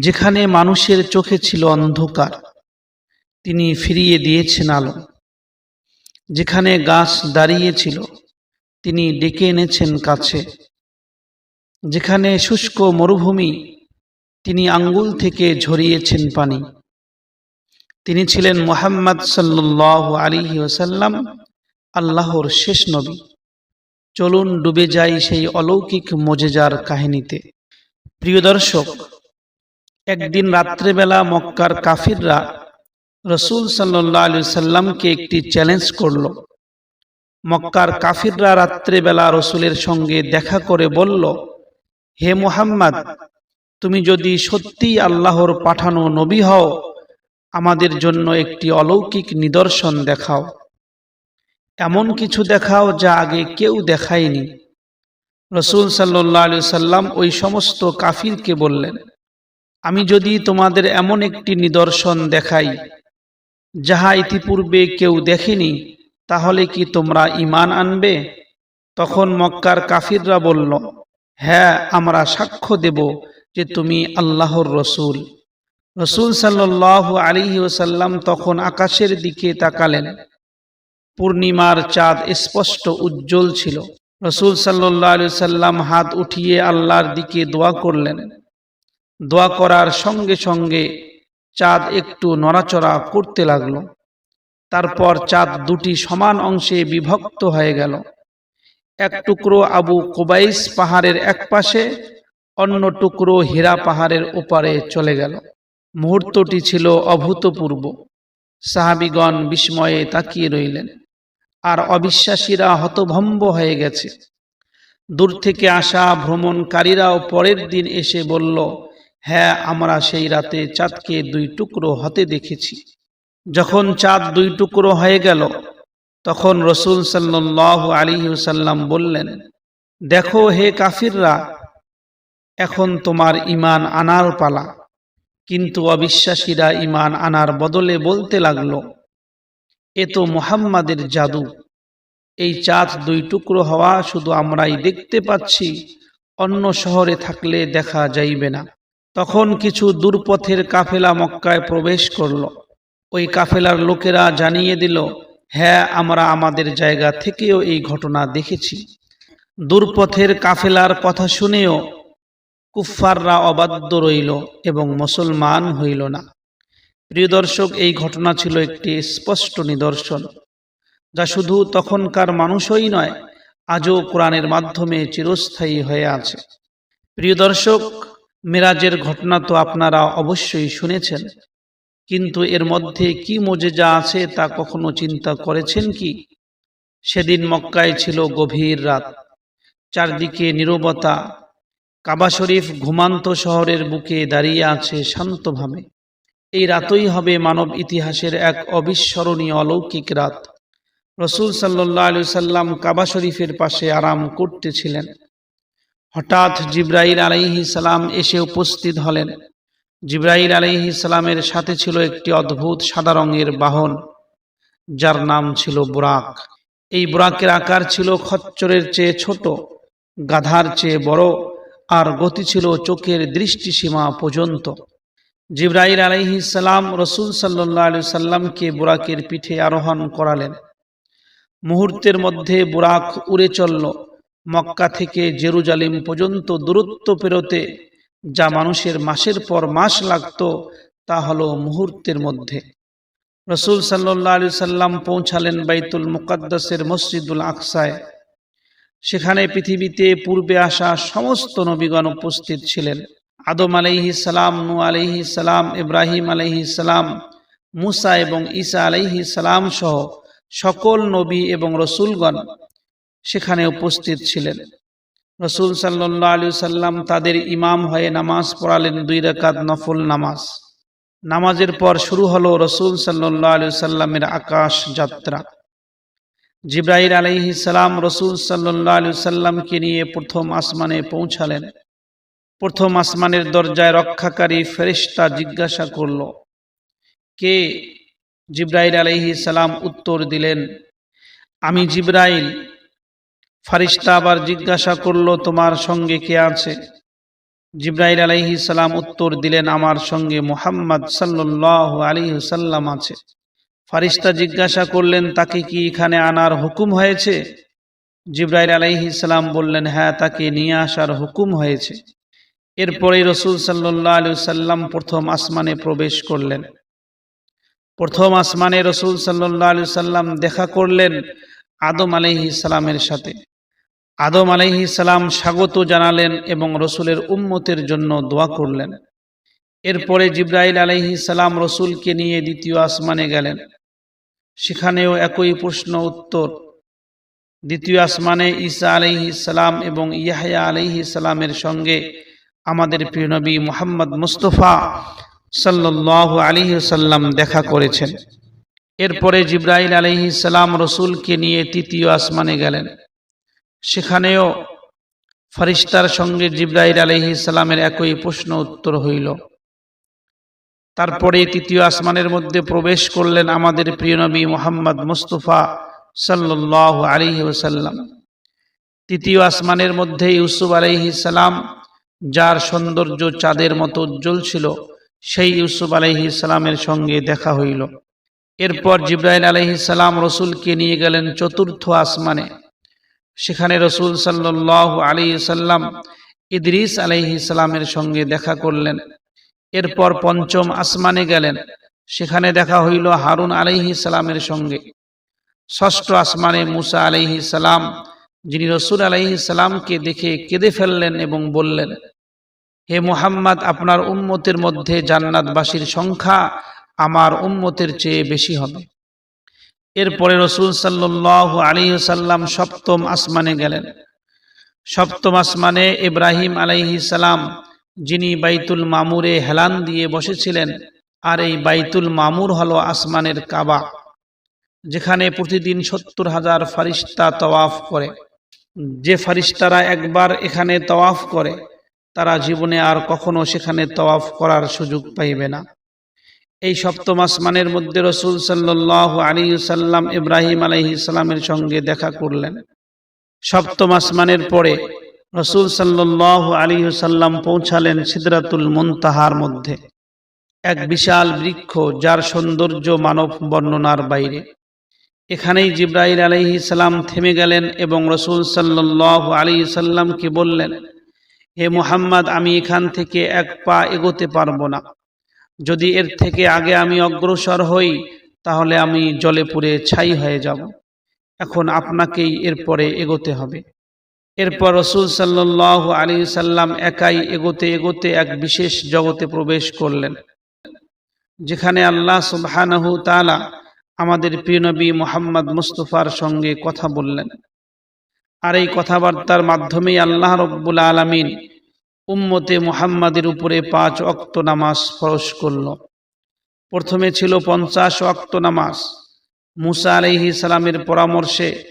যেখানে মানুষের চোখে ছিল অন্ধকার, তিনি ফিরিয়ে দিয়েছেন আলো। যেখানে গাছ দাঁড়িয়েছিল তিনি ডেকে এনেছেন কাছে। যেখানে শুষ্ক মরুভূমি, তিনি আঙ্গুল থেকে ঝরিয়েছেন পানি। তিনি ছিলেন মোহাম্মদ সাল্লাহ আলী ওসাল্লাম আল্লাহর শেষ নবী। চলুন ডুবে যাই সেই অলৌকিক মজেজার কাহিনীতে। প্রিয় দর্শক একদিন রাত্রেবেলা মক্কার কাফিররা রসুল সাল্লাহ আলি সাল্লামকে একটি চ্যালেঞ্জ করল। মক্কার কাফিররা রাত্রেবেলা রসুলের সঙ্গে দেখা করে বলল, হে মোহাম্মদ, তুমি যদি সত্যি আল্লাহর পাঠানো নবী হও, আমাদের জন্য একটি অলৌকিক নিদর্শন দেখাও। এমন কিছু দেখাও যা আগে কেউ দেখায়নি। রসুল সাল্লাহ আলি সাল্লাম ওই সমস্ত কাফিরকে বললেন আমি যদি তোমাদের এমন একটি নিদর্শন দেখাই, যাহা ইতিপূর্বে কেউ দেখেনি, তাহলে কি তোমরা ইমান আনবে? তখন মক্কার কাফিররা বলল হ্যাঁ আমরা সাক্ষ্য দেব যে তুমি আল্লাহর রসুল। রসুল সাল্লাহ আলী ওসাল্লাম তখন আকাশের দিকে তাকালেন। পূর্ণিমার চাঁদ স্পষ্ট উজ্জ্বল ছিল। রসুল সাল্লাহ আলি সাল্লাম হাত উঠিয়ে আল্লাহর দিকে দোয়া করলেন। দোয়া করার সঙ্গে সঙ্গে চাঁদ একটু নড়াচড়া করতে লাগল। তারপর চাঁদ দুটি সমান অংশে বিভক্ত হয়ে গেল। এক টুকরো আবু কোবাইস পাহাড়ের এক পাশে, অন্য টুকরো হীরা পাহাড়ের ওপারে চলে গেল। মুহূর্তটি ছিল অভূতপূর্ব। সাহাবিগণ বিস্ময়ে তাকিয়ে রইলেন। আর অবিশ্বাসীরা হতভম্ব হয়ে গেছে। দূর থেকে আসা ভ্রমণকারীরাও পরের দিন এসে বলল হ্যাঁ আমরা সেই রাতে চাঁদকে দুই টুকরো হতে দেখেছি। যখন চাঁদ দুই টুকরো হয়ে গেল, তখন রসুল সাল্লাহ আলী সাল্লাম বললেন, দেখো হে কাফিররা, এখন তোমার ইমান আনার পালা। কিন্তু অবিশ্বাসীরা ইমান আনার বদলে বলতে লাগল, এ তো মোহাম্মাদের জাদু। এই চাঁদ দুই টুকরো হওয়া শুধু আমরাই দেখতে পাচ্ছি, অন্য শহরে থাকলে দেখা যাইবে না। তখন কিছু দূরপথের কাফেলা মক্কায় প্রবেশ করল। ওই কাফেলার লোকেরা জানিয়ে দিল হ্যাঁ আমরা আমাদের জায়গা থেকেও এই ঘটনা দেখেছি। দূরপথের কাফেলার কথা শুনেও কুফফাররা অবাধ্য রইল এবং মুসলমান হইল না। প্রিয় দর্শক, এই ঘটনা ছিল একটি স্পষ্ট নিদর্শন, যা শুধু তখনকার মানুষই নয়, আজও কোরআনের মাধ্যমে চিরস্থায়ী হয়ে আছে। প্রিয় দর্শক মেরাজের ঘটনা তো আপনারা অবশ্যই শুনেছেন, কিন্তু এর মধ্যে কি মজেজা আছে তা কখনো চিন্তা করেছেন কি? সেদিন মক্কায় ছিল গভীর রাত, চারদিকে নীরবতা, কাবা শরীফ ঘুমান্ত শহরের বুকে দাঁড়িয়ে আছে শান্তভাবে। এই রাতই হবে মানব ইতিহাসের এক অবিস্মরণীয় অলৌকিক রাত। রসুল সাল্লাহ আলু সাল্লাম কাবা শরীফের পাশে আরাম করতেছিলেন। হঠাৎ জিব্রাইল আলাইহি সালাম এসে উপস্থিত হলেন। জিব্রাইল আলাইহি সালামের সাথে ছিল একটি অদ্ভুত সাদা রঙের বাহন, যার নাম ছিল বুরাক। এই বুরাকের আকার ছিল খচ্চরের চেয়ে ছোট, গাধার চেয়ে বড়, আর গতি ছিল চোখের দৃষ্টিসীমা পর্যন্ত। জিব্রাইল আলাইহি সালাম রসুল সাল্লাহ আলু সাল্লামকে বুরাকের পিঠে আরোহণ করালেন। মুহূর্তের মধ্যে বুরাক উড়ে চলল। মক্কা থেকে জেরুজালিম পর্যন্ত দূরত্ব পেরোতে যা মানুষের মাসের পর মাস লাগত, তা হলো মুহূর্তের মধ্যে। রসুল সাল্লাহ আলু সাল্লাম পৌঁছালেন বাইতুল মুকাদ্দাসের মসজিদুল আকসায়। সেখানে পৃথিবীতে পূর্বে আসা সমস্ত নবীগণ উপস্থিত ছিলেন। আদম আলাইহি সালাম নু আলাইহি সালাম, ইব্রাহিম আলাইহি সালাম, মুসা এবং ঈসা আলাইহি সালাম সহ সকল নবী এবং রসুলগণ সেখানে উপস্থিত ছিলেন। রসুল সাল্লাহ আলু সাল্লাম তাদের ইমাম হয়ে নামাজ পড়ালেন দুই রেখাত নফল নামাজ। নামাজের পর শুরু হলো রসুল সাল্লাহ আলু সাল্লামের আকাশ যাত্রা। জিব্রাহির আলহি সালাম রসুল সাল্লাহ আলু সাল্লামকে নিয়ে প্রথম আসমানে পৌঁছালেন। প্রথম আসমানের দরজায় রক্ষাকারী ফেরিস্তা জিজ্ঞাসা করল, কে? জিব্রাইল আলহি সালাম উত্তর দিলেন, আমি জিব্রাইল। ফারিস্তা আবার জিজ্ঞাসা করল, তোমার সঙ্গে কে আছে? জিব্রাইল আলাইহি সালাম উত্তর দিলেন, আমার সঙ্গে মোহাম্মদ সাল্লাহ আলী সাল্লাম আছে। ফারিস্তা জিজ্ঞাসা করলেন, তাকে কি এখানে আনার হুকুম হয়েছে? জিব্রাইল আলাইহি সালাম বললেন হ্যাঁ তাকে নিয়ে আসার হুকুম হয়েছে। এরপরে রসুল সাল্লাহ আলু সাল্লাম প্রথম আসমানে প্রবেশ করলেন। প্রথম আসমানে রসুল সাল্লাহ আলু সাল্লাম দেখা করলেন আদম আলাইহি সালামের সাথে। আদম আলাইহি সালাম স্বাগত জানালেন এবং রসুলের উম্মতের জন্য দোয়া করলেন। এরপরে জিব্রাইল আলাইহি সালাম রসুলকে নিয়ে দ্বিতীয় আসমানে গেলেন। সেখানেও একই প্রশ্ন উত্তর। দ্বিতীয় আসমানে ঈসা আলাইহি সালাম এবং ইয়াহয়া আলাইহি সালামের সঙ্গে আমাদের প্রিয় নবী মোহাম্মদ মুস্তফা সাল্লাহ আলী সাল্লাম দেখা করেছেন। এরপরে জিব্রাইল আলহি সালাম রসুলকে নিয়ে তৃতীয় আসমানে গেলেন। সেখানেও ফারিস্তার সঙ্গে জিব্রাইল আলহি সালামের একই প্রশ্ন উত্তর হইল। তারপরে তৃতীয় আসমানের মধ্যে প্রবেশ করলেন আমাদের প্রিয় নবী মোহাম্মদ মুস্তফা সাল্লাহ আলী ওসাল্লাম তৃতীয় আসমানের মধ্যে ইউসুফ আলহি সালাম, যার সৌন্দর্য চাঁদের মতো উজ্জ্বল ছিল, সেই ইউসুফ আলহি সালামের সঙ্গে দেখা হইল। এরপর জিব্রাইল আলহি সালাম রসুলকে নিয়ে গেলেন চতুর্থ আসমানে। সেখানে রসুল সাল্লাহ আলী সাল্লাম ইদরিস আলহি সালামের সঙ্গে দেখা করলেন। এরপর পঞ্চম আসমানে গেলেন। সেখানে দেখা হইল হারুন আলহি সালামের সঙ্গে। ষষ্ঠ আসমানে মুসা আলহি সালাম, যিনি রসুল আলহি সালামকে দেখে কেঁদে ফেললেন এবং বললেন, হে মুহাম্মদ, আপনার উম্মতের মধ্যে জান্নাতবাসীর সংখ্যা আমার উম্মতের চেয়ে বেশি হবে। এরপরে রসুল সাল্লাহ আলী সাল্লাম সপ্তম আসমানে গেলেন। সপ্তম আসমানে ইব্রাহিম আলাইহি সালাম, যিনি বাইতুল মামুরে হেলান দিয়ে বসেছিলেন, আর এই বাইতুল মামুর হলো আসমানের কাবা, যেখানে প্রতিদিন সত্তর হাজার ফারিস্তা তওয়াফ করে। যে ফারিস্তারা একবার এখানে তওয়াফ করে, তারা জীবনে আর কখনো সেখানে তওয়াফ করার সুযোগ পাইবে না। এই সপ্তম আসমানের মধ্যে রসুল সাল্লাহ আলী সাল্লাম ইব্রাহিম আলহি সাল্লামের সঙ্গে দেখা করলেন। সপ্তম আসমানের পরে রসুল সাল্লাহ আলী সাল্লাম পৌঁছালেন সিদরাতুল মুনতাহার মধ্যে। এক বিশাল বৃক্ষ যার সৌন্দর্য মানব বর্ণনার বাইরে। এখানেই জিব্রাহিল আলহি সাল্লাম থেমে গেলেন এবং রসুল সাল্লাহ আলী সাল্লামকে বললেন, হে মুহাম্মদ, আমি এখান থেকে এক পা এগোতে পারব না। যদি এর থেকে আগে আমি অগ্রসর হই, তাহলে আমি জলে পুড়ে ছাই হয়ে যাব। এখন আপনাকেই এরপরে এগোতে হবে। এরপর রসুল সাল্লাহ আলী সাল্লাম একাই এগোতে এগোতে এক বিশেষ জগতে প্রবেশ করলেন, যেখানে আল্লাহ সুবহানাহু তালা আমাদের প্রিয় নবী মোহাম্মদ মুস্তফার সঙ্গে কথা বললেন। আর এই কথাবার্তার মাধ্যমেই আল্লাহ রব্বুল আলমিন উম্মতে মুহাম্মাদের উপরে পাঁচ অক্ত নামাজ ফরস করল। প্রথমে ছিল পঞ্চাশ অক্ত নামাজ। মুসা আলহি সালামের পরামর্শে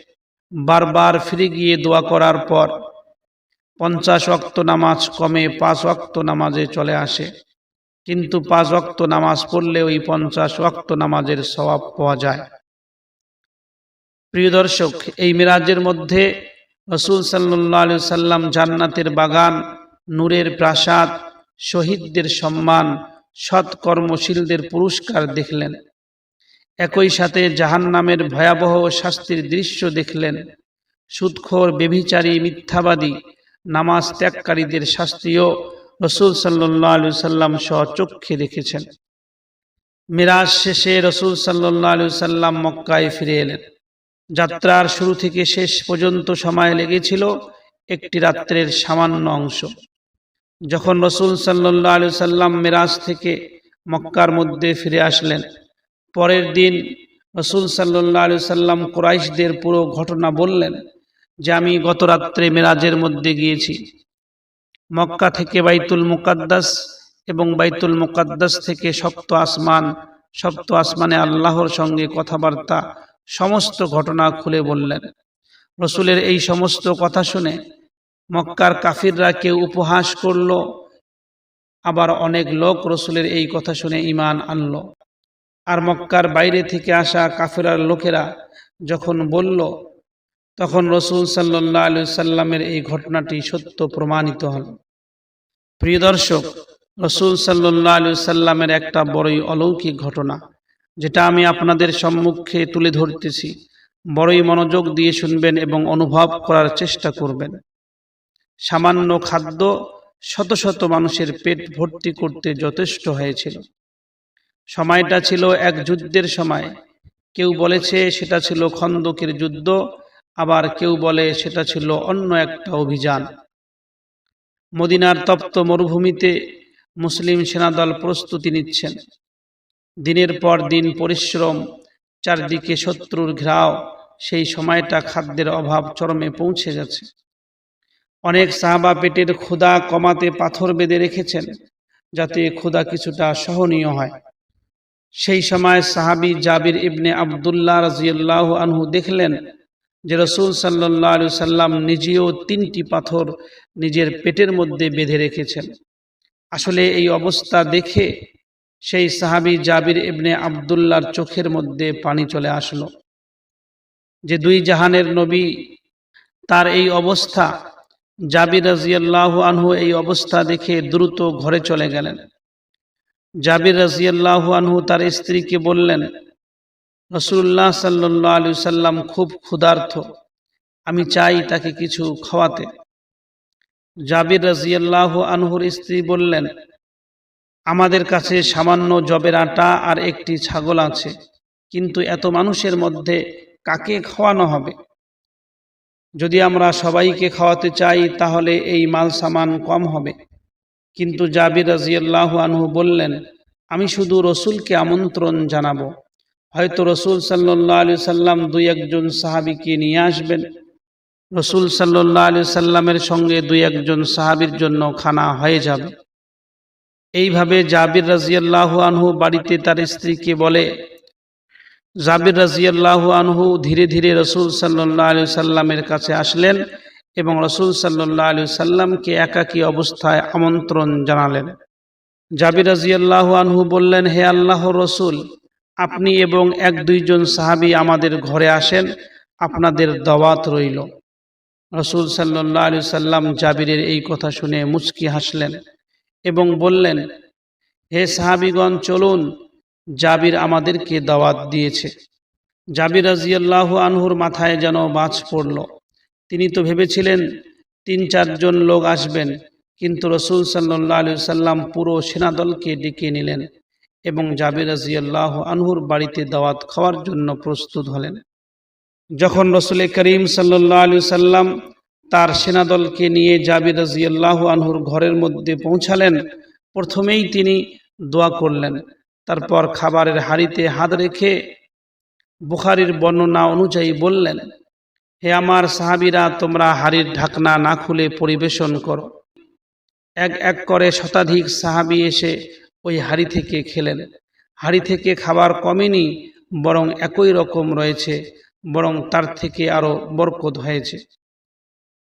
বারবার ফিরে গিয়ে দোয়া করার পর পঞ্চাশ অক্ত নামাজ কমে পাঁচ অক্ত নামাজে চলে আসে। কিন্তু পাঁচ অক্ত নামাজ পড়লে ওই পঞ্চাশ অক্ত নামাজের স্বভাব পাওয়া যায়। প্রিয় দর্শক, এই মিরাজের মধ্যে রসুল সাল্লাহ সাল্লাম জান্নাতের বাগান নূরের প্রাসাদ, শহীদদের সম্মান সৎকর্মশীলদের পুরস্কার দেখলেন। একই সাথে জাহান নামের ভয়াবহ শাস্তির দৃশ্য দেখলেন। সুদখোর, বেভিচারী, মিথ্যাবাদী, নামাজ ত্যাগকারীদের শাস্তিও রসুল সাল্লাহ আলু সাল্লাম স্বচক্ষে দেখেছেন। মিরাজ শেষে রসুল সাল্লাহ আলু সাল্লাম মক্কায় ফিরে এলেন। যাত্রার শুরু থেকে শেষ পর্যন্ত সময় লেগেছিল একটি রাত্রের সামান্য অংশ। যখন রসুল সাল্লাহ আলু সাল্লাম মিরাজ থেকে মক্কার মধ্যে ফিরে আসলেন, পরের দিন রসুল সাল্লাহ আলু সাল্লাম কোরাইশদের পুরো ঘটনা বললেন যে, আমি গত রাত্রে মেরাজের মধ্যে গিয়েছি। মক্কা থেকে বাইতুল মুকাদ্দাস এবং বাইতুল মুকাদ্দাস থেকে সপ্ত আসমান, সপ্ত আসমানে আল্লাহর সঙ্গে কথাবার্তা, সমস্ত ঘটনা খুলে বললেন। রসুলের এই সমস্ত কথা শুনে মক্কার কাফিররা কেউ উপহাস করল। আবার অনেক লোক রসুলের এই কথা শুনে ইমান আনল। আর মক্কার বাইরে থেকে আসা কাফিরার লোকেরা যখন বলল, তখন রসুল সাল্লাহ আলু সাল্লামের এই ঘটনাটি সত্য প্রমাণিত হল। প্রিয় দর্শক, রসুল সাল্লাহ আলু সাল্লামের একটা বড়ই অলৌকিক ঘটনা, যেটা আমি আপনাদের সম্মুখে তুলে ধরতেছি। বড়ই মনোযোগ দিয়ে শুনবেন এবং অনুভব করার চেষ্টা করবেন। সামান্য খাদ্য শত শত মানুষের পেট ভর্তি করতে যথেষ্ট হয়েছিল। সময়টা ছিল এক যুদ্ধের সময়। কেউ বলেছে সেটা ছিল খন্দকের যুদ্ধ, আবার কেউ বলে সেটা ছিল অন্য একটা অভিযান। মদিনার তপ্ত মরুভূমিতে মুসলিম সেনাদল প্রস্তুতি নিচ্ছেন। দিনের পর দিন পরিশ্রম, চারদিকে শত্রুর ঘেরাও, সেই সময়টা খাদ্যের অভাব চরমে পৌঁছে গেছে। অনেক সাহাবা পেটের ক্ষুদা কমাতে পাথর বেঁধে রেখেছেন যাতে ক্ষুদা কিছুটা সহনীয় হয়। সেই সময় সাহাবি জাবির ইবনে আবদুল্লাহ রাজিয়াল্লাহ আনহু দেখলেন যে রসুল সাল্লাহ আলু সাল্লাম নিজেও তিনটি পাথর নিজের পেটের মধ্যে বেঁধে রেখেছেন। আসলে এই অবস্থা দেখে সেই সাহাবি জাবির ইবনে আবদুল্লার চোখের মধ্যে পানি চলে আসলো। যে দুই জাহানের নবী, তার এই অবস্থা জাবির রাজিয়াল্লাহ আনহু এই অবস্থা দেখে দ্রুত ঘরে চলে গেলেন। জাবির রাজিয়াল্লাহ আনহু তার স্ত্রীকে বললেন রসুল্লাহ সাল্লাহ আলু সাল্লাম খুব ক্ষুধার্থ আমি চাই তাকে কিছু খাওয়াতে। জাবির রাজিয়াল্লাহ আনহুর স্ত্রী বললেন, আমাদের কাছে সামান্য জবের আটা আর একটি ছাগল আছে, কিন্তু এত মানুষের মধ্যে কাকে খাওয়ানো হবে? যদি আমরা সবাইকে খাওয়াতে চাই, তাহলে এই মাল সামান কম হবে। কিন্তু জাবির রাজিয়াল্লাহ আনহু বললেন, আমি শুধু রসুলকে আমন্ত্রণ জানাব। হয়তো রসুল সাল্লাহ আলি সাল্লাম দুই একজন সাহাবিকে নিয়ে আসবেন। রসুল সাল্লাহ আলি সাল্লামের সঙ্গে দুই একজন সাহাবির জন্য খানা হয়ে যাবে। এইভাবে জাবির রাজিয়াল্লাহ আনহু বাড়িতে তার স্ত্রীকে বলে জাবির রাজিয়াল্লাহ আনহু ধীরে ধীরে রসুল সাল্লাহ আলু সাল্লামের কাছে আসলেন এবং রসুল সাল্লাহ আলু সাল্লামকে একাকী অবস্থায় আমন্ত্রণ জানালেন। জাবির রাজিয়াল্লাহ আনহু বললেন, হে আল্লাহ রসুল, আপনি এবং এক দুইজন সাহাবি আমাদের ঘরে আসেন, আপনাদের দাওয়াত রইল। রসুল সাল্লাহ আলু সাল্লাম জাবিরের এই কথা শুনে মুচকি হাসলেন এবং বললেন, হে সাহাবিগণ, চলুন জাবির আমাদেরকে দাওয়াত দিয়েছে। জাবির রাজিয়াল্লাহ আনহুর মাথায় যেন বাজ পড়ল। তিনি তো ভেবেছিলেন তিন চারজন লোক আসবেন, কিন্তু রসুল সাল্লাহ আলু সাল্লাম পুরো সেনাদলকে ডেকে নিলেন এবং জাবির রাজিয়াল্লাহ আনহুর বাড়িতে দাওয়াত খাওয়ার জন্য প্রস্তুত হলেন। যখন রসুল করিম সাল্লাহ আলু সাল্লাম তার সেনাদলকে নিয়ে জাবির রাজিয়াল্লাহ আনহুর ঘরের মধ্যে পৌঁছালেন, প্রথমেই তিনি দোয়া করলেন তারপর খাবারের হাড়িতে হাত রেখে বুখারির বর্ণনা অনুযায়ী বললেন হে আমার সাহাবিরা তোমরা হাড়ির ঢাকনা না খুলে পরিবেশন করো। এক এক করে শতাধিক সাহাবি এসে ওই হাড়ি থেকে খেলেন। হাড়ি থেকে খাবার কমেনি বরং একই রকম রয়েছে বরং তার থেকে আরও বরকত হয়েছে।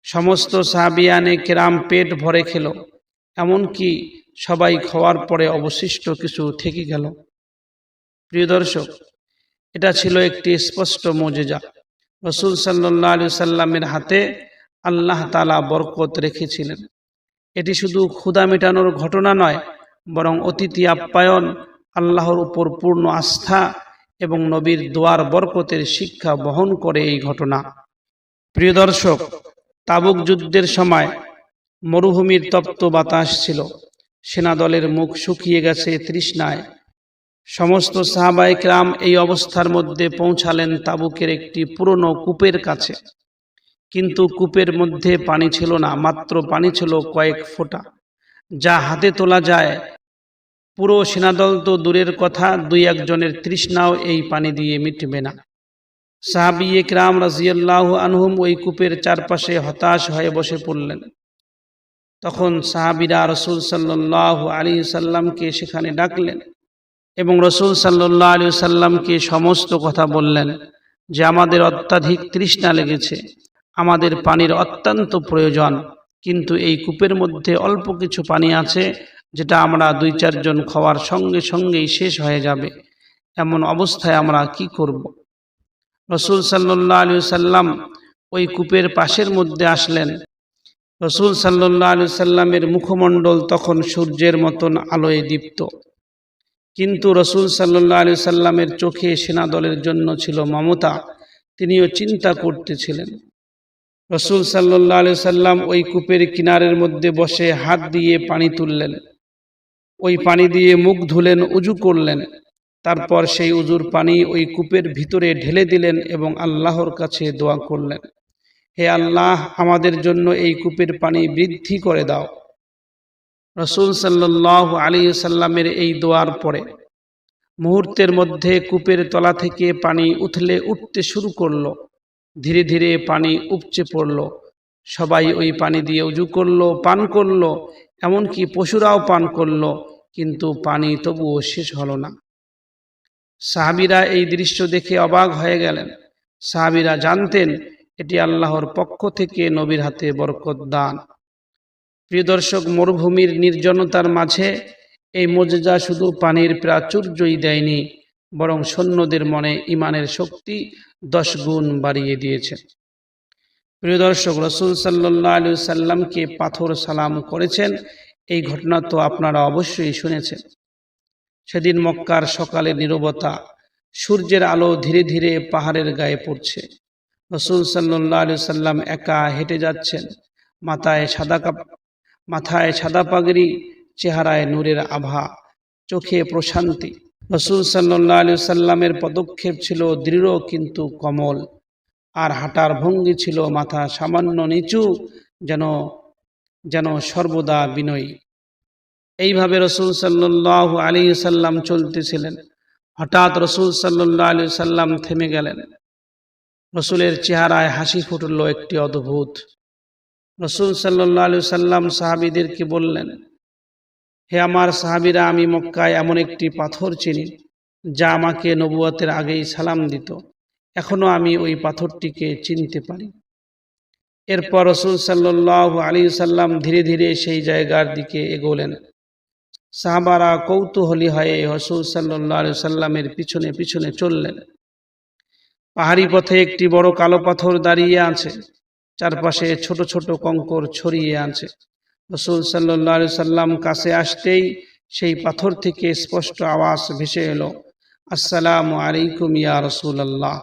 সমস্ত সাহাবিয়ানে কেরাম পেট ভরে খেল এমনকি সবাই খাওয়ার পরে অবশিষ্ট কিছু থেকে গেল। প্রিয় দর্শক, এটা ছিল একটি স্পষ্ট মজেজা। রসুল সাল্লাহ আলু সাল্লামের হাতে আল্লাহ তালা বরকত রেখেছিলেন। এটি শুধু ক্ষুদা মেটানোর ঘটনা নয়, বরং অতিথি আপ্যায়ন, আল্লাহর উপর পূর্ণ আস্থা এবং নবীর দোয়ার বরকতের শিক্ষা বহন করে এই ঘটনা। প্রিয় দর্শক, তাবুক যুদ্ধের সময় মরুভূমির তপ্ত বাতাস ছিল। সেনাদলের মুখ শুকিয়ে গেছে তৃষ্ণায়। সমস্ত সাহাবাইকরাম এই অবস্থার মধ্যে পৌঁছালেন তাবুকের একটি পুরনো কূপের কাছে। কিন্তু কূপের মধ্যে পানি ছিল না, মাত্র পানি ছিল কয়েক ফোঁটা। যা হাতে তোলা যায়। পুরো সেনাদল তো দূরের কথা, দুই একজনের তৃষ্ণাও এই পানি দিয়ে মিটবে না। সাহাবি একরাম রাজিয়াল্লাহ আনহুম ওই কূপের চারপাশে হতাশ হয়ে বসে পড়লেন। তখন সাহাবিরা রসুল সাল্লাহ আলী সাল্লামকে সেখানে ডাকলেন এবং রসুল সাল্লাহ আলী সাল্লামকে সমস্ত কথা বললেন যে আমাদের অত্যাধিক তৃষ্ণা লেগেছে, আমাদের পানির অত্যন্ত প্রয়োজন, কিন্তু এই কূপের মধ্যে অল্প কিছু পানি আছে যেটা আমরা দুই চারজন খাওয়ার সঙ্গে সঙ্গেই শেষ হয়ে যাবে, এমন অবস্থায় আমরা কি করব। রসুল সাল্লাহ আলী সাল্লাম ওই কূপের পাশের মধ্যে আসলেন রসুল সাল্লাহ আলু সাল্লামের মুখমণ্ডল তখন সূর্যের মতন আলোয় দীপ্ত। কিন্তু রসুল সাল্লাহ আলু সাল্লামের চোখে সেনাদলের জন্য ছিল মমতা, তিনিও চিন্তা করতেছিলেন। রসুল সাল্লাহ আলু সাল্লাম ওই কূপের কিনারের মধ্যে বসে হাত দিয়ে পানি তুললেন। ওই পানি দিয়ে মুখ ধুলেন, উজু করলেন। তারপর সেই উজুর পানি ওই কূপের ভিতরে ঢেলে দিলেন এবং আল্লাহর কাছে দোয়া করলেন। হে আল্লাহ, আমাদের জন্য এই কূপের পানি বৃদ্ধি করে দাও। রসুল সাল্লাহ আলী সাল্লামের এই দোয়ার পরে মুহূর্তের মধ্যে কূপের তলা থেকে পানি উঠলে উঠতে শুরু করল। ধীরে ধীরে পানি উপচে পড়ল। সবাই ওই পানি দিয়ে উজু করল, পান করল, এমনকি পশুরাও পান করল, কিন্তু পানি তবুও শেষ হলো না। সাহাবিরা এই দৃশ্য দেখে অবাক হয়ে গেলেন। সাহাবিরা জানতেন এটি আল্লাহর পক্ষ থেকে নবীর হাতে বরকত দান। প্রিয় দর্শক, মরুভূমির নির্জনতার মাঝে এই মজেজা শুধু পানির প্রাচুর্যই দেয়নি, বরং সৈন্যদের মনে ইমানের শক্তি দশ গুণ বাড়িয়ে দিয়েছে। প্রিয় দর্শক, রসুল সাল্লাহ আলু সাল্লামকে পাথর সালাম করেছেন, এই ঘটনা তো আপনারা অবশ্যই শুনেছেন। সেদিন মক্কার সকালে নীরবতা সূর্যের আলো ধীরে ধীরে পাহাড়ের গায়ে পড়ছে। রসুল সাল্লাহ আলু সাল্লাম একা হেঁটে যাচ্ছেন। মাথায় সাদা কাপ, মাথায় সাদা পাগড়ি, চেহারায় নূরের আভা, চোখে প্রশান্তি। রসুল সাল্লাহ আলু সাল্লামের পদক্ষেপ ছিল দৃঢ় কিন্তু কমল। আর হাঁটার ভঙ্গি ছিল মাথা সামান্য নিচু, যেন যেন সর্বদা বিনয়ী। এইভাবে রসুল সাল্লাহ আলী সাল্লাম চলতেছিলেন। হঠাৎ রসুল সাল্লাহ আলু সাল্লাম থেমে গেলেন। রসুলের চেহারায় হাসি ফুটল একটি অদ্ভুত। রসুল সাল্লাহ আলু সাল্লাম সাহাবিদেরকে বললেন, হে আমার সাহাবিরা, আমি মক্কায় এমন একটি পাথর চিনি, যা আমাকে নবুয়াতের আগেই সালাম দিত। এখনও আমি ওই পাথরটিকে চিনতে পারি। এরপর রসুল সাল্লাহ আলী সাল্লাম ধীরে ধীরে সেই জায়গার দিকে এগোলেন। সাহাবারা কৌতূহলী হয়ে রসুল সাল্লাহ আলু সাল্লামের পিছনে পিছনে চললেন। পাহাড়ি পথে একটি বড় কালো পাথর দাঁড়িয়ে আছে। চারপাশে ছোট ছোট কঙ্কর ছড়িয়ে আছে। রসুল সাল্লাহ সাল্লাম কাছে আসতেই সেই পাথর থেকে স্পষ্ট আওয়াজ ভেসে এলো, আসসালামু আলাইকুম ইয়া রসুল আল্লাহ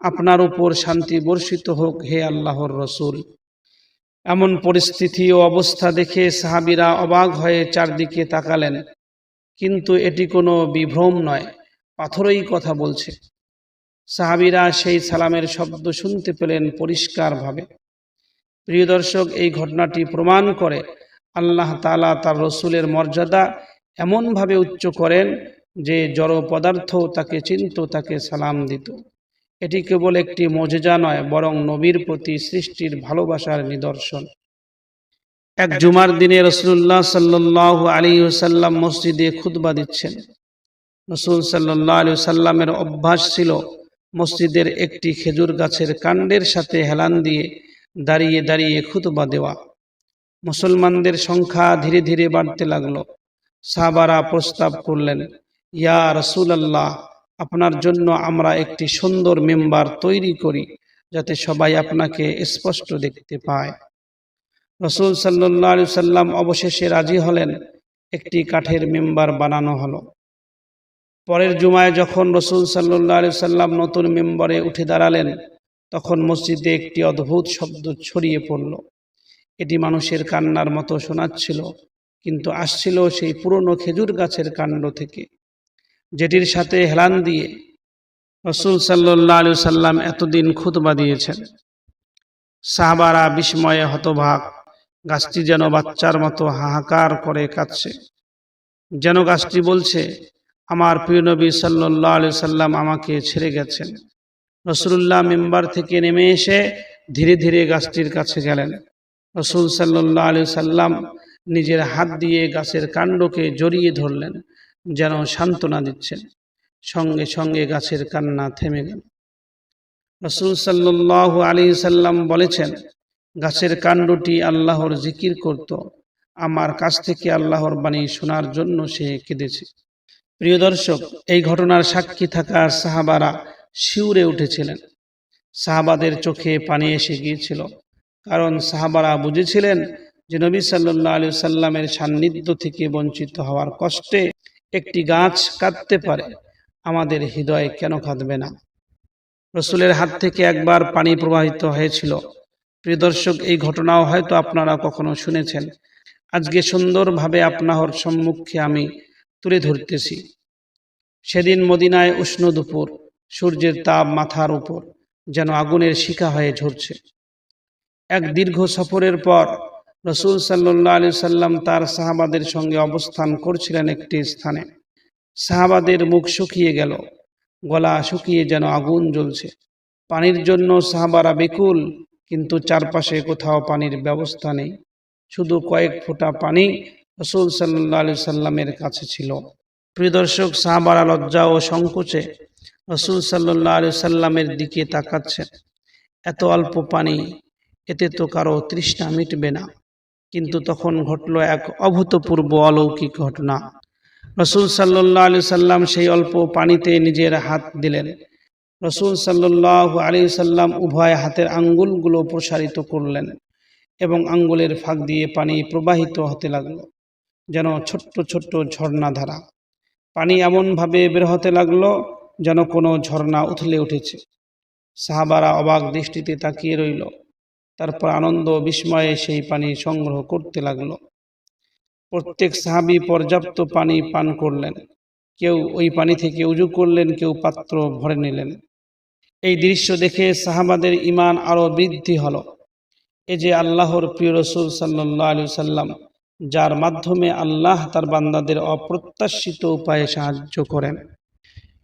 আপনার উপর শান্তি বর্ষিত হোক, হে আল্লাহর রসুল। এমন পরিস্থিতি ও অবস্থা দেখে সাহাবিরা অবাক হয়ে চারদিকে তাকালেন। কিন্তু এটি কোনো বিভ্রম নয়, পাথরই কথা বলছে। সাহাবিরা সেই সালামের শব্দ শুনতে পেলেন পরিষ্কারভাবে। প্রিয় দর্শক, এই ঘটনাটি প্রমাণ করে আল্লাহ তালা তার রসুলের মর্যাদা এমনভাবে উচ্চ করেন যে জড় পদার্থ তাকে চিনত, তাকে সালাম দিত। এটি কেবল একটি মজেজা নয়, বরং নবীর প্রতি সৃষ্টির ভালোবাসার নিদর্শন। এক জুমার দিনে রসুল্লাহ সাল্লাহ আলী সাল্লাম মসজিদে খুতবা দিচ্ছেন। রসুল সাল্লাহ আলী সাল্লামের অভ্যাস ছিল মসজিদের একটি খেজুর গাছের কাণ্ডের সাথে হেলান দিয়ে দাঁড়িয়ে দাঁড়িয়ে খুতবা দেওয়া। মুসলমানদের সংখ্যা ধীরে ধীরে বাড়তে লাগল। সাহাবারা প্রস্তাব করলেন, ইয়া রসুল আল্লাহ আপনার জন্য আমরা একটি সুন্দর মেম্বার তৈরি করি যাতে সবাই আপনাকে স্পষ্ট দেখতে পায়। রসুল সাল্লাহ সাল্লাম অবশেষে রাজি হলেন, একটি কাঠের মেম্বার বানানো হলো। পরের জুমায় যখন রসুল সাল্লাহ আলু সাল্লাম নতুন মেম্বারে উঠে দাঁড়ালেন, তখন মসজিদে একটি অদ্ভুত শব্দ ছড়িয়ে পড়ল। এটি মানুষের কান্নার মতো শোনাচ্ছিল, কিন্তু আসছিল সেই পুরনো খেজুর গাছের কাণ্ড থেকে, যেটির সাথে হেলান দিয়ে রসুল সাল্লাহ আলু সাল্লাম এতদিন খুতবা দিয়েছেন। সাহাবারা বিস্ময়ে হতভাগ, গাছটি যেন বাচ্চার মতো হাহাকার করে কাঁদছে। যেন গাছটি বলছে আমার প্রিয় নবী সাল্লাহ আলু সাল্লাম আমাকে ছেড়ে গেছেন। রসুল্লাহ মেম্বার থেকে নেমে এসে ধীরে ধীরে গাছটির কাছে গেলেন। রসুল সাল্লাহ আলু সাল্লাম নিজের হাত দিয়ে গাছের কাণ্ডকে জড়িয়ে ধরলেন, যেন সান্ত্বনা দিচ্ছেন। সঙ্গে সঙ্গে গাছের কান্না থেমে গেল। রসুল সাল্লাহ আলী সাল্লাম বলেছেন, গাছের কাণ্ডটি আল্লাহর জিকির করত। আমার কাছ থেকে আল্লাহর বাণী শোনার জন্য সে কেঁদেছে। প্রিয় দর্শক, এই ঘটনার সাক্ষী থাকা সাহাবারা শিউরে উঠেছিলেন। সাহাবাদের চোখে পানি এসে গিয়েছিল, কারণ সাহাবারা বুঝেছিলেন যে নবী সাল্লাহ আলী সাল্লামের সান্নিধ্য থেকে বঞ্চিত হওয়ার কষ্টে একটি গাছ কাঁদতে পারে, আমাদের হৃদয় কেন কাঁদবে না? রসুলের হাত থেকে একবার পানি প্রবাহিত হয়েছিল। প্রিয় দর্শক, এই ঘটনাও হয়তো আপনারা কখনো শুনেছেন। আজকে সুন্দরভাবে আপনার সম্মুখে আমি তুলে ধরতেছি। সেদিন মদিনায় উষ্ণ দুপুর, সূর্যের তাপ মাথার উপর যেন আগুনের শিখা হয়ে ঝরছে। এক দীর্ঘ সফরের পর রসুল সাল্লাহ আলি সাল্লাম তার সাহাবাদের সঙ্গে অবস্থান করছিলেন একটি স্থানে। সাহাবাদের মুখ শুকিয়ে গেল, গলা শুকিয়ে যেন আগুন জ্বলছে। পানির জন্য সাহাবারা বেকুল, কিন্তু চারপাশে কোথাও পানির ব্যবস্থা নেই। শুধু কয়েক ফোঁটা পানি রসুল সাল্লাহ আলি সাল্লামের কাছে ছিল। প্রিয় দর্শক, সাহাবারা লজ্জা ও সংকোচে রসুল সাল্লাহ আলি সাল্লামের দিকে তাকাচ্ছে এত অল্প পানি, এতে তো কারও তৃষ্ণা মিটবে না। কিন্তু তখন ঘটল এক অভূতপূর্ব অলৌকিক ঘটনা। রসুল সাল্লাহ আলি সাল্লাম সেই অল্প পানিতে নিজের হাত দিলেন। রসুল সাল্লাহ আলি সাল্লাম উভয় হাতের আঙ্গুলগুলো প্রসারিত করলেন এবং আঙ্গুলের ফাঁক দিয়ে পানি প্রবাহিত হতে লাগল। যেন ছোট্ট ছোট্ট ঝর্ণা ধারা। পানি এমনভাবে বের হতে লাগল যেন কোনো ঝর্ণা উথলে উঠেছে। সাহাবারা অবাক দৃষ্টিতে তাকিয়ে রইল। তারপর আনন্দ বিস্ময়ে সেই পানি সংগ্রহ করতে লাগল। প্রত্যেক সাহাবি পর্যাপ্ত পানি পান করলেন। কেউ ওই পানি থেকে উজু করলেন, কেউ পাত্র ভরে নিলেন। এই দৃশ্য দেখে সাহাবাদের ইমান আরও বৃদ্ধি হলো। এ যে আল্লাহর প্রিয় রসুল সাল্লাহ আলু সাল্লাম যার মাধ্যমে আল্লাহ তার বান্দাদের অপ্রত্যাশিত উপায়ে সাহায্য করেন।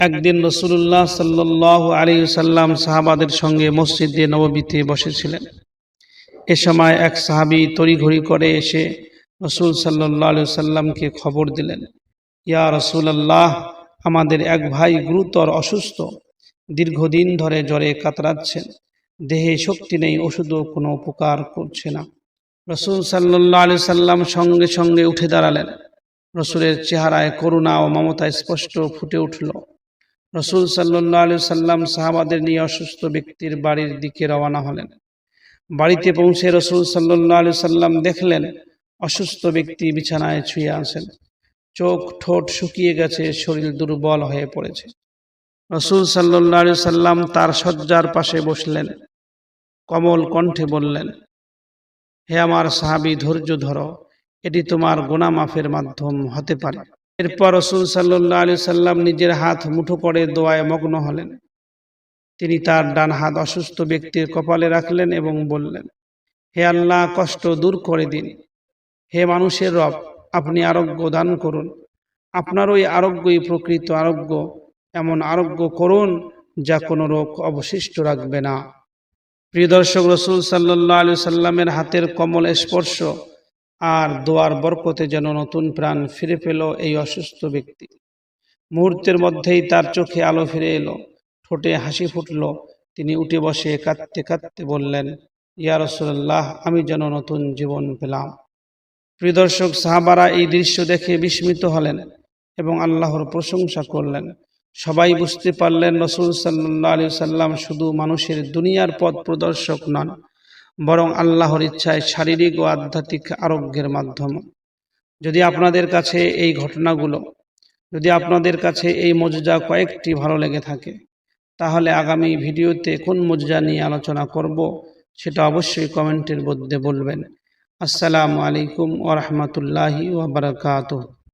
একদিন রসুল্লাহ সাল্লাহ আলী সাল্লাম সাহাবাদের সঙ্গে মসজিদে নববীতে বসেছিলেন। এ সময় এক সাহাবি তড়িঘড়ি করে এসে রসুল সাল্লাহ আলু সাল্লামকে খবর দিলেন, ইয়া রসুল আল্লাহ আমাদের এক ভাই গুরুতর অসুস্থ, দীর্ঘদিন ধরে জ্বরে কাতরাচ্ছেন, দেহে শক্তি নেই, ওষুধও কোনো উপকার করছে না। রসুল সাল্লাহ আলি সাল্লাম সঙ্গে সঙ্গে উঠে দাঁড়ালেন। রসুলের চেহারায় করুণা ও মমতা স্পষ্ট ফুটে উঠল। রসুল সাল্লাহ আলু সাল্লাম সাহাবাদের নিয়ে অসুস্থ ব্যক্তির বাড়ির দিকে রওনা হলেন। বাড়িতে পৌঁছে রসুল সাল্লাহ আলু সাল্লাম দেখলেন, অসুস্থ ব্যক্তি বিছানায় ছুঁয়ে আছেন। চোখ ঠোঁট শুকিয়ে গেছে, শরীর দুর্বল হয়ে পড়েছে। রসুল আলু সাল্লাম তার শয্যার পাশে বসলেন। কমল কণ্ঠে বললেন হে আমার সাহাবি, ধৈর্য ধরো। এটি তোমার গোনা মাফের মাধ্যম হতে পারে। এরপর রসুল সাল্লাহ আলি সাল্লাম নিজের হাত মুঠো করে দোয়ায় মগ্ন হলেন। তিনি তার ডান হাত অসুস্থ ব্যক্তির কপালে রাখলেন এবং বললেন, হে আল্লাহ, কষ্ট দূর করে দিন। হে মানুষের রব, আপনি আরোগ্য দান করুন। আপনার ওই আরোগ্যই প্রকৃত আরোগ্য। এমন আরোগ্য করুন যা কোনো রোগ অবশিষ্ট রাখবে না। প্রিয় দর্শক রসুল সাল্লাহ আলু সাল্লামের হাতের কমল স্পর্শ আর দোয়ার বরকতে যেন নতুন প্রাণ ফিরে পেল এই অসুস্থ ব্যক্তি। মুহূর্তের মধ্যেই তার চোখে আলো ফিরে এলো, ঠোঁটে হাসি ফুটল। তিনি উঠে বসে কাঁদতে কাঁদতে বললেন, ইয়া রসুল্লাহ আমি যেন নতুন জীবন পেলাম। প্রিয় দর্শক, সাহাবারা এই দৃশ্য দেখে বিস্মিত হলেন এবং আল্লাহর প্রশংসা করলেন। সবাই বুঝতে পারলেন রসুল সাল্লাহ আলি সাল্লাম শুধু মানুষের দুনিয়ার পথ প্রদর্শক নন, বরং আল্লাহর ইচ্ছায় শারীরিক ও আধ্যাত্মিক আরোগ্যের মাধ্যম। যদি আপনাদের কাছে এই ঘটনাগুলো, যদি আপনাদের কাছে এই মজুজা কয়েকটি ভালো লেগে থাকে, তাহলে আগামী ভিডিওতে কোন মজুজা নিয়ে আলোচনা করব সেটা অবশ্যই কমেন্টের মধ্যে বলবেন। আসসালামু আলাইকুম ওরহমতুল্লাহি ওবরাকাতুহ